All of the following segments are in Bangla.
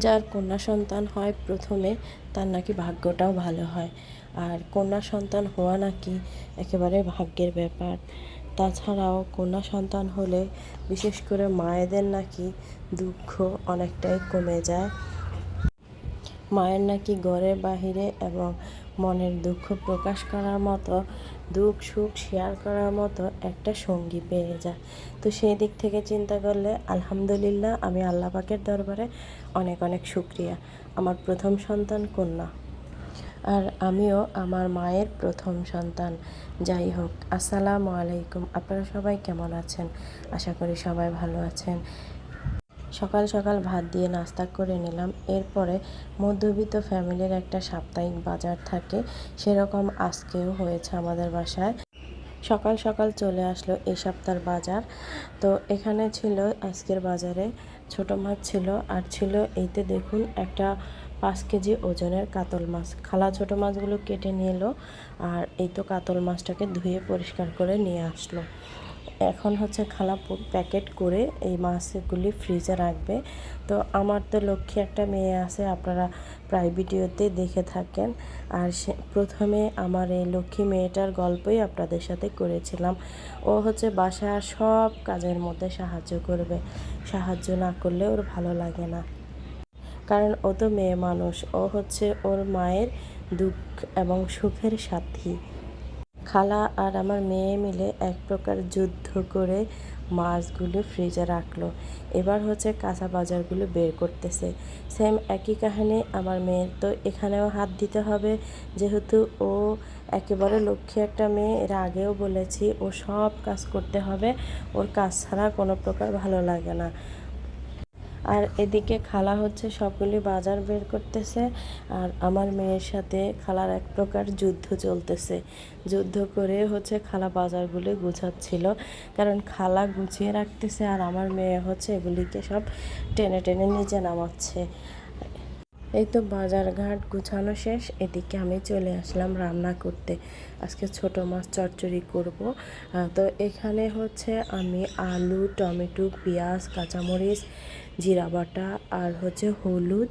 যার কন্যা সন্তান হয় প্রথমে, তার নাকি ভাগ্যটাও ভালো হয়। আর কন্যা সন্তান হওয়া নাকি একেবারে ভাগ্যের ব্যাপার। তাছাড়াও কন্যা সন্তান হলে বিশেষ করে মায়েদের নাকি দুঃখ অনেকটাই কমে যায়। মায়ের নাকি ঘরের বাহিরে এবং মনের দুঃখ প্রকাশ করার মতো, দুঃখ সুখ শেয়ার করার মতো একটা সঙ্গী পেয়ে যায়। তো সেই দিক থেকে চিন্তা করলে আলহামদুলিল্লাহ আমি আল্লাহ পাকের দরবারে অনেক অনেক শুক্রিয়া। আমার প্রথম সন্তান কন্যা। আর আমিও আমার মায়ের প্রথম সন্তান। যাই হোক, আসসালামু আলাইকুম। আপনারা সবাই কেমন আছেন? আশা করি সবাই ভালো আছেন। সকাল সকাল ভাত দিয়ে নাস্তা করে নিলাম। এরপরে মধ্যবিত্ত ফ্যামিলির একটা সাপ্তাহিক বাজার থাকে। সেরকম আজকেও হয়েছে আমাদের বাসায়। সকাল সকাল চলে আসলো এই সপ্তাহের বাজার। তো এখানে ছিল, আজকের বাজারে ছোট মাছ ছিল। আর ছিল এইতে দেখুন একটা পাঁচ কেজি ওজনের কাতল মাছ। খালা ছোট মাছগুলো কেটে নিয়ে এলো আর এই তো কাতল মাছটাকে ধুয়ে পরিষ্কার করে নিয়ে আসলো। এখন হচ্ছে খালা প্যাকেট করে এই মাছগুলি ফ্রিজে রাখবে। তো আমার তো লক্ষ্মী একটা মেয়ে আছে, আপনারা প্রায় ভিডিওতে দেখে থাকেন। আর সে প্রথমে আমার এই লক্ষ্মী মেয়েটার গল্পই আপনাদের সাথে করেছিলাম। ও হচ্ছে বাসার সব কাজের মধ্যে সাহায্য করবে, সাহায্য না করলে ওর ভালো লাগে না। কারণ ও তো মেয়ে মানুষ, ও হচ্ছে ওর মায়ের দুঃখ এবং সুখের সাথী। খালা আর আমার মেয়ে মিলে এক প্রকার যুদ্ধ করে মাছগুলো ফ্রিজে রাখল। এবার হচ্ছে কাঁচা বাজারগুলো বের করতেছে। সেম একই কাহিনী, আমার মেয়ের তো এখানেও হাত দিতে হবে। যেহেতু ও একেবারে লক্ষ্মী একটা মেয়ে, এর আগেও বলেছি, ও সব কাজ করতে হবে। ওর কাজ ছাড়া কোনো প্রকার ভালো লাগে না। আর এদিকে খালা হচ্ছে সকলে বাজার বের করতেছে, আর আমার মেয়ের সাথে খালার এক প্রকার যুদ্ধ চলতেছে। যুদ্ধ করে হচ্ছে খালা বাজারগুলি গুছাচ্ছিল, কারণ খালা গুছিয়ে রাখতেছে আর আমার মেয়ে হচ্ছে এগুলিকে সব টেনে টেনে নিচে নামাচ্ছে। এই তো বাজার ঘাট গুছানো শেষ, এদিকে আমি চলে আসলাম রান্না করতে। আজকে ছোট মাছ চচ্চড়ি করব। তো এখানে হচ্ছে আমি আলু, টমেটো, পেঁয়াজ, কাঁচামরিচ, জিরা বাটা আর হচ্ছে হলুদ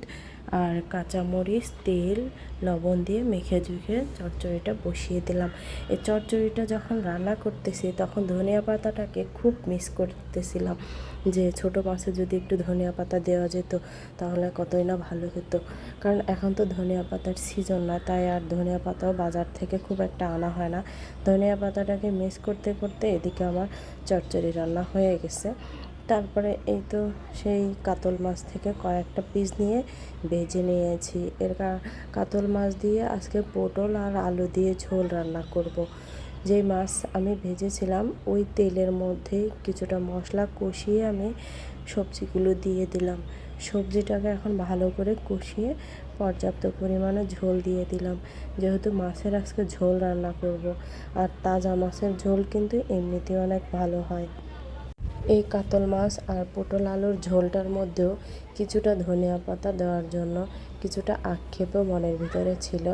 আর কাঁচামরিচ, তেল, লবণ দিয়ে মেখে ঝুঁকে চচ্চড়িটা বসিয়ে দিলাম। এই চচ্চড়িটা যখন রান্না করতেছি, তখন ধনিয়া পাতাটাকে খুব মিস করতেছিলাম যে ছোট মাছে যদি একটু ধনিয়া পাতা দেওয়া যেত, তাহলে কতই না ভালো হতো। কারণ এখন তো ধনিয়া পাতার সিজন না, তাই আর ধনিয়া পাতাও বাজার থেকে খুব একটা আনা হয় না। ধনিয়া পাতাটাকে মিস করতে করতে এদিকে আমার চচ্চড়ি রান্না হয়ে গেছে। তারপরে এই তো সেই কাতল মাছ থেকে কয়েকটা পিস নিয়ে ভেজে নিয়েছি। এর কাতল মাছ দিয়ে আজকে পটল আর আলু দিয়ে ঝোল রান্না করব। যেই মাছ আমি ভেজেছিলাম, ওই তেলের মধ্যে কিছুটা মশলা কষিয়ে আমি সবজিগুলো দিয়ে দিলাম। সবজিটাকে এখন ভালো করে কষিয়ে পর্যাপ্ত পরিমাণে ঝোল দিয়ে দিলাম। যেহেতু মাছের আজকে ঝোল রান্না করব, আর তাজা মাছের ঝোল কিন্তু এমনিতেও অনেক ভালো হয়। এই কাতল মাছ আর পটল আলুর ঝোলটার মধ্যেও কিছুটা ধনিয়া পাতা দেওয়ার জন্য কিছুটা আক্ষেপও মনের ভিতরে ছিল।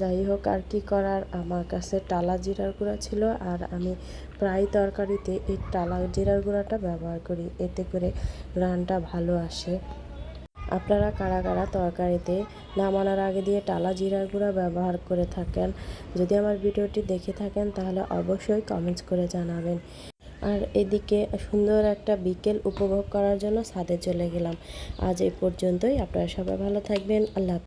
যাই হোক, আর কি করার? আমার কাছে টালা জিরার গুঁড়া ছিল আর আমি প্রায় তরকারিতে এই টালা জিরার গুঁড়াটা ব্যবহার করি। এতে করে রানটা ভালো আসে। আপনারা কারা কারা তরকারিতে নামানোর আগে দিয়ে টালা জিরার গুঁড়া ব্যবহার করে থাকেন, যদি আমার ভিডিওটি দেখে থাকেন তাহলে অবশ্যই কমেন্টস করে জানাবেন। আর এদিকে সুন্দর একটা বিকেল উপভোগ করার জন্য ছাদে চলে গেলাম। আজ এই পর্যন্তই। আপনারা সবাই ভালো থাকবেন। আল্লাহ